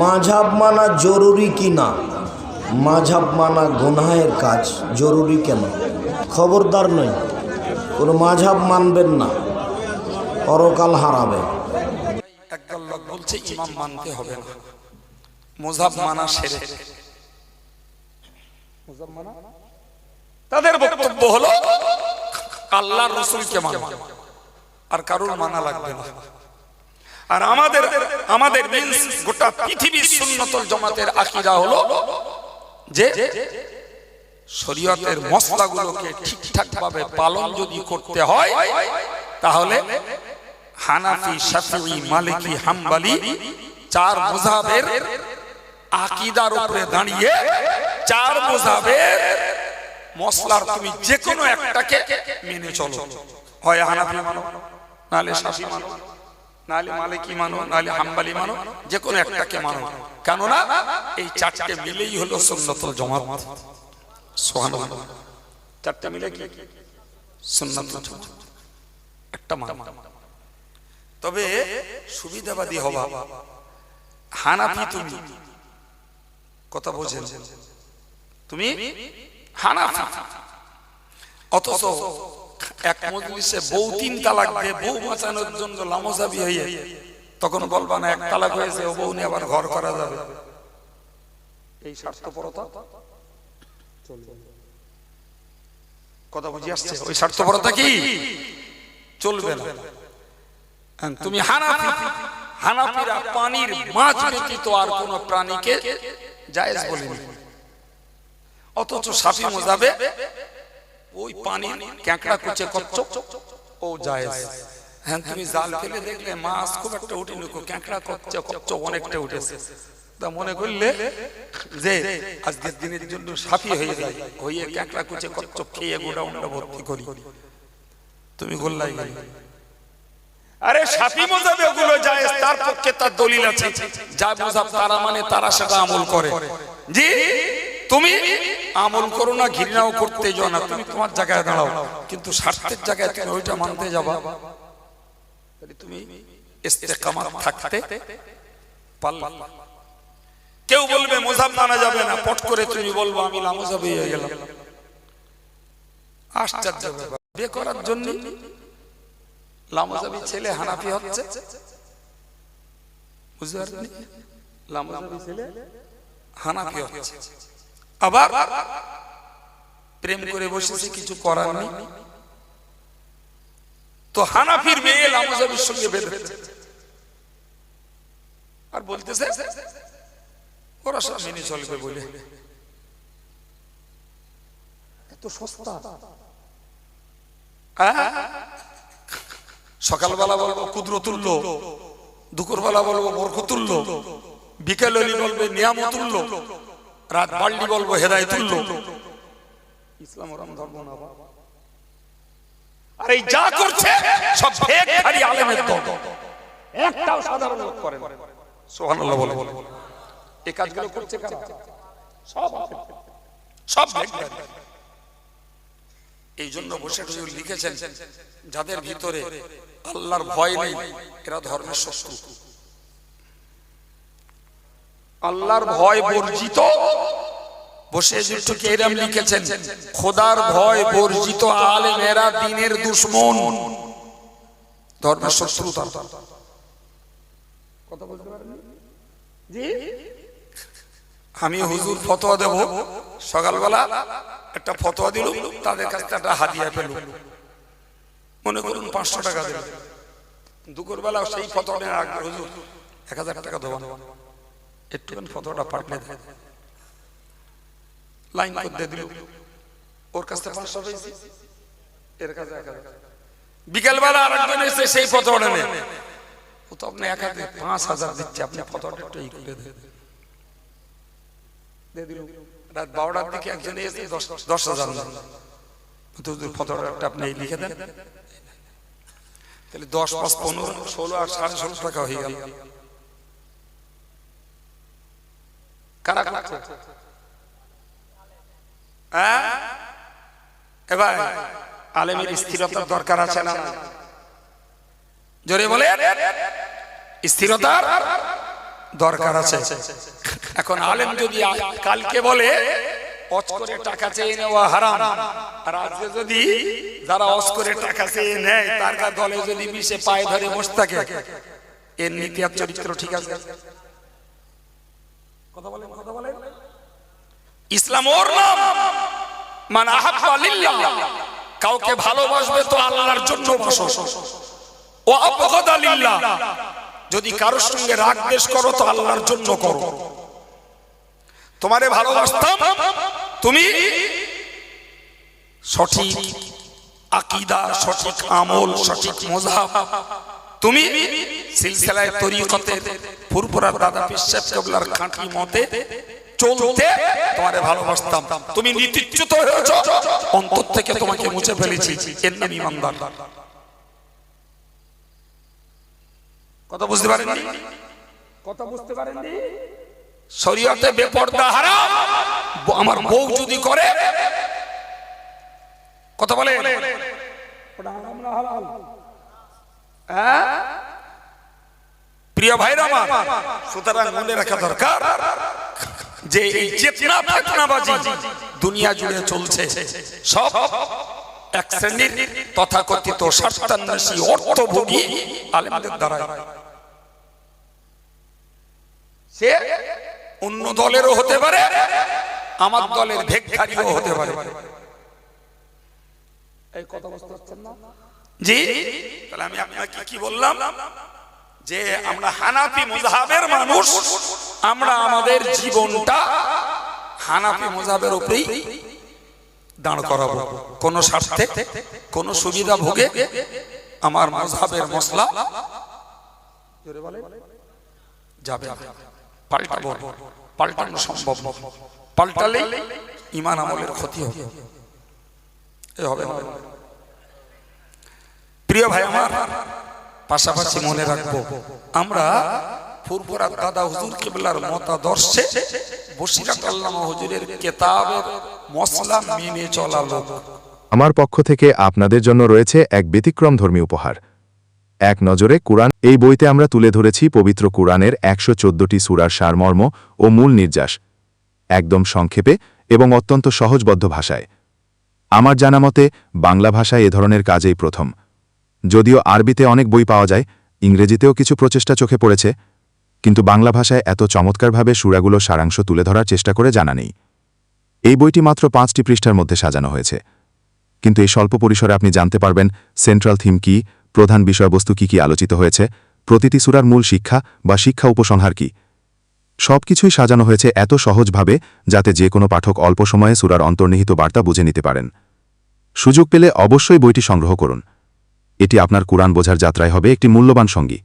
মাঝাব মানা জরুরি কি না? মাঝাব মানা গুনাহের কাজ জরুরি কেন? খবরদার নয় কোনো মাঝাব মানবেন না। অরকাল হারাবে। একদল লোক বলছে ইমাম মানতে হবে না। মোজাব মানা সেরে তাদের বক্তব্য হলো আল্লাহ রসুলকে মানা। আর কারুর মানা লাগবে না। আর আমাদের আমাদের গোটা পৃথিবীর সুন্নতল জমাতের আকিরা হলো যে শরীয়তের মশলাগুলোকে ঠিকঠাক ভাবে পালন যদি করতে হয়, তাহলে হানাফি শাফিঈ মালিকি, হাম্বলি চার মুজাবের আকিদার উপরে দাঁড়িয়ে চার মুজাবের মশলার তুমি যে কোনো একটাকে মেনে চলো। হয় হানাফি মানো নালে শাফি মানো। নালে মালিকি মানো নালে হাম্বলি মানো যে কোনো একটাকে মানো। কেননা এই চারটে মিলেই হলো সুন্নতুল জামাত। সুবহানাল্লাহ। চারটে মিলে কি? সুন্নতুল জামাত। একটা মানো। তবে সুবিধাবাদী হবা হানাফি তুমি। কথা বোঝেন। তুমি হানাফি। অথচ এক মজলিসে বউ তিন তালাক দিয়ে বউ বাঁচানোর জন্য লামজাবি হয়ে তখন বলবা না এক তালাক হয়েছে ও বউ নিয়ে আবার ঘর করা যাবে। এই স্বার্থপরতা? কথা বুঝি আসছে? ওই স্বার্থপরতা কি? চলবে না। হ্যাঁ, তুমি হানাফি হানাফিরা পানির মাছ ব্যতীত আর কোন প্রাণীকে জায়েজ বলেনি। অথচ সাফি মোজাবে ওই পানি ক্যাঁকড়া কুচে কচ্ছ ও জায়েজ। হ্যাঁ তুমি জাল ফেলে দেখলে মাছ খুব একটা উঠেনি ক্যাঁকড়া কচ্ছ কচ্ছ অনেকটা উঠেছে। তা মনে করলে যে আজকের দিনের জন্য সাফি হয়ে যায় হয়ে ক্যাঁকড়া কুচে কচ্ছ খেয়ে গোডাউনটা ভর্তি করি। তুমি গোল্লাই গেলে। আরে সাফি মজাবে ওগুলো জায়েজ, তার পক্ষে তার দলিল আছে। যা মজাব তারা মানে তারা সেটা আমল করে। জি? তুমি আমল করো না, ঘৃণাও করতে যাও না, তুমি তোমার জায়গায় দাঁড়াও। কিন্তু স্বার্থের জায়গায় তুমি ওইটা মানতে যাবা। তুমি থাকতে পারলা। কেউ বলবে, মোজাব মানা যাবে না, পট করে তুমি বলব, আমি লামোজাবি হয়ে গেলাম। আশ্চর্য বিয়ে করার জন্য লামাজাবি ছেলে হানাফি হচ্ছে? বুঝতে পারছেন? লামাজাবি ছেলে হানাফি হচ্ছে। আবার প্রেম করে বসেছে কিছু করার নেই। তো হানাফির মেয়ে লামাজাবির সঙ্গে বেঁধেছে আর বলতেছে ওরা সব মেনে চলবে বলে। এত সস্তা। হ্যাঁ সকালবেলা বলব ক্ষুদ্র তুল্য দুপুরবেলা বলব বরখ তুল্য বিকেল বলবে তুল্য রাত বাল্লি বলব হেদায় তুল্য ইসলাম ওরম ধর্ম না আর এই যা করছে সব ফেক খালি আলেমের দল। একটাও সাধারণ লোক করে না। সুবহানাল্লাহ বলে। এই কাজগুলো করছে কারা? সব সব এই জন্য বসে হুজুর লিখেছেন যাদের ভিতরে আল্লাহর ভয় নেই এরা ধর্মের শত্রু। আল্লাহর ভয় বর্জিত। বসে যুদ্ধকে এরম লিখেছেন খোদার ভয় বর্জিত আলেম এরা দিনের দুশ্মন। ধর্মের শত্রু তার। কথা বলতে পারেন জি? আমি হুজুর ফতোয়া দেব। সকালবেলা একটা ফতোয়া দিল তাদের কাছে একটা হাদিয়া পেল মনে করুন পাঁচশো টাকা দিল দুপুর বেলা সেই ফতোয়া রাখবে হুজুর এক হাজার টাকা দেবো একটুখানি ফতোয়াটা দেয় লাইন করতে দিল। ওর কাছ থেকে পাঁচশো পেয়েছি। এর কাছে এক হাজার। আর একজন এসে সেই ফতোয়াটা নেয়। ও তো আপনি এক পাঁচ হাজার দিচ্ছে। আপনি ফতোয়াটা একটু ই করে দেন। রাত বারোটার দিকে একজন এসে দশ হাজার আপনি লিখে তাহলে দশ, পাঁচ, পনেরো, ষোলো আর সাড়ে ষোলো টাকা হয়ে গেল। কারা কারা হ্যাঁ? এবার আলেমের স্থিরতার দরকার আছে না? জোরে বলে স্থিরতার দরকার আছে। এখন আলেম যদি কালকে বলে করে টাকা চেয়ে নেওয়া হারাম। আর আজকে যদি যারা অজ করে টাকা চেয়ে নেয়, তার দলে যদি মিশে পায়ে ধরে বসে থাকে, এর নীতি আর চরিত্র ঠিক আছে? ইসলাম ওর নাম। মানে কাউকে ভালোবাসবে তো আল্লাহর জন্য বাসো ও যদি কারোর সঙ্গে রাগ দেশ করো তো আল্লাহর জন্য করো। তোমারে ভালোবাসতাম। তুমি সঠিক আকিদা, সঠিক আমল, সঠিক মজাব তুমি সিলসিলায় তরিকতের ফুরফুরার দাদা পিসাব কেবলার খাঁটি মতে চলতে তোমারে ভালোবাসতাম। তুমি নীতিচ্যুত হয়েছ। অন্তর থেকে তোমাকে মুছে ফেলেছি। এর নাম ইমানদার। কথা বুঝতে পারেননি? কথা বুঝতে পারেননি? শরীয়তে বেপর্দা হারাম। আমার বউ যদি করে কথা বলে হারাম না হালাল? হ্যাঁ? প্রিয় ভাইরা আমার সুতরাং মনে রাখা দরকার যে এই চেতনা ফেতনাবাজি দুনিয়া জুড়ে চলছে। সব এক শ্রেণির তথাকথিত স্বার্থান্বেষী অর্থভোগী আলেমদের দ্বারা সে অন্য দলেরও হতে পারে আমার দলের ভেক্ষারিও হতে পারে। এই কথা বুঝতে পারছেন না? জি তাহলে আমি আপনাকে কি বললাম? যে আমরা হানাফি মুজাহাবের মানুষ আমরা আমাদের জীবনটা হানাফি মুজাহাবের উপরেই দাঁড় করাবো। কোন স্বার্থে কোন সুবিধা ভোগে আমার মজহাবের মশলা যাবে পাল্টাবো পাল্টানো সম্ভব পাল্টালে ইমান আমলের ক্ষতি হবে। এ হবে। প্রিয় ভাই আমার পাশাপাশি মনে রাখব, আমরা ফুরফুরার দাদা হুজুর কেবলার মতাদর্শে বসিরাত আল্লামা হুজুরের কেতাবের মশলা মেনে চলা আমার পক্ষ থেকে আপনাদের জন্য রয়েছে এক ব্যতিক্রমধর্মী উপহার। এক নজরে কুরআন, এই বইতে আমরা তুলে ধরেছি পবিত্র কুরআনের একশো চোদ্দটি সুরার সারমর্ম ও মূল নির্যাস। একদম সংক্ষেপে এবং অত্যন্ত সহজবদ্ধ ভাষায়। আমার জানামতে বাংলা ভাষায় এ ধরনের কাজেই প্রথম। যদিও আরবিতে অনেক বই পাওয়া যায়, ইংরেজিতেও কিছু প্রচেষ্টা চোখে পড়েছে, কিন্তু বাংলা ভাষায় এত চমৎকারভাবে সুরাগুলো সারাংশ তুলে ধরার চেষ্টা করে জানা নেই। এই বইটি মাত্র পাঁচটি পৃষ্ঠার মধ্যে সাজানো হয়েছে। কিন্তু এই স্বল্প পরিসরে আপনি জানতে পারবেন সেন্ট্রাল থিম কি, প্রধান বিষয়বস্তু কি কি আলোচিত হয়েছে, প্রতিটি সুরার মূল শিক্ষা বা শিক্ষা উপসংহার কি। সবকিছুই সাজানো হয়েছে এত সহজভাবে যাতে যে কোনো পাঠক অল্প সময়ে সুরার অন্তর্নিহিত বার্তা বুঝে নিতে পারেন। সুযোগ পেলে অবশ্যই বইটি সংগ্রহ করুন। এটি আপনার কোরআন বোঝার যাত্রায় হবে একটি মূল্যবান সঙ্গী।